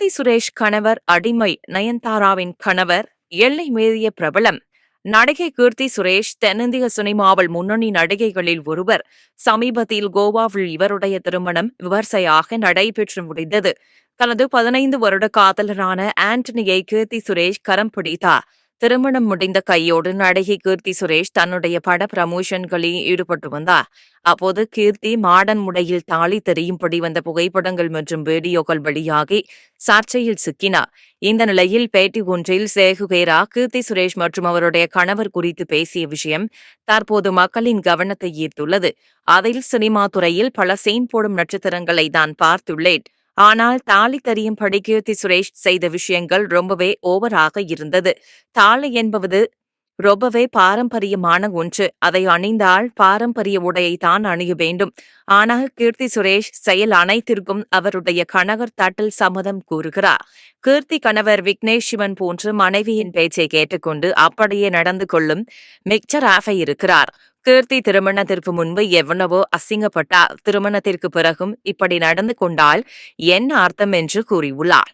கீர்த்தி சுரேஷ் கணவர் அடிமை நயன்தாராவின் கணவர் எல்லை மீறிய பிரபலம். நடிகை கீர்த்தி சுரேஷ் தென்னிந்திய சினிமாவில் முன்னணி நடிகைகளில் ஒருவர். சமீபத்தில் கோவாவில் இவருடைய திருமணம் விமர்சையாக நடைபெற்று முடிந்தது. தனது பதினைந்து வருட காதலரான ஆண்டனியை கீர்த்தி சுரேஷ் கரம் பிடித்தார். திருமணம் முடிந்த கையோடு நடிகை கீர்த்தி சுரேஷ் தன்னுடைய பட பிரமோஷன்களில் ஈடுபட்டு வந்தார். அப்போது கீர்த்தி மாடன் முடையில் தாலி தெரியும்படி வந்த புகைப்படங்கள் மற்றும் வீடியோக்கள் வெளியாகி சர்ச்சையில் சிக்கினார். இந்த நிலையில் பேட்டி ஒன்றில் சேகுகேரா கீர்த்தி சுரேஷ் மற்றும் அவருடைய கணவர் குறித்து பேசிய விஷயம் தற்போது மக்களின் கவனத்தை ஈர்த்துள்ளது. அதில் சினிமா துறையில் பல சீன் போடும் நட்சத்திரங்களை தான் பார்த்துள்ளேன். ஆனால் தாலி தெரியும் படிகீர்த்தி சுரேஷ் செய்த விஷயங்கள் ரொம்பவே ஓவராக இருந்தது. தாலி என்பது ரொம்பவே பாரம்பரியமான ஒன்று. அதை அணிந்தால் பாரம்பரிய உடையை தான் அணிய வேண்டும். ஆனால் கீர்த்தி சுரேஷ் செயல் அனைத்திற்கும் அவருடைய கணவர் தட்டில் சம்மதம் கூறுகிறார். கீர்த்தி கணவர் விக்னேஷ் சிவன் போன்று மனைவியின் பேச்சை கேட்டுக்கொண்டு அப்படியே நடந்து கொள்ளும் மிக்சராக இருக்கிறார். கீர்த்தி திருமணத்திற்கு முன்பு எவ்வளவோ அசிங்கப்பட்டார் திருமணத்திற்கு பிறகும் இப்படி நடந்து கொண்டால் என்ன அர்த்தம் என்று கூறியுள்ளார்.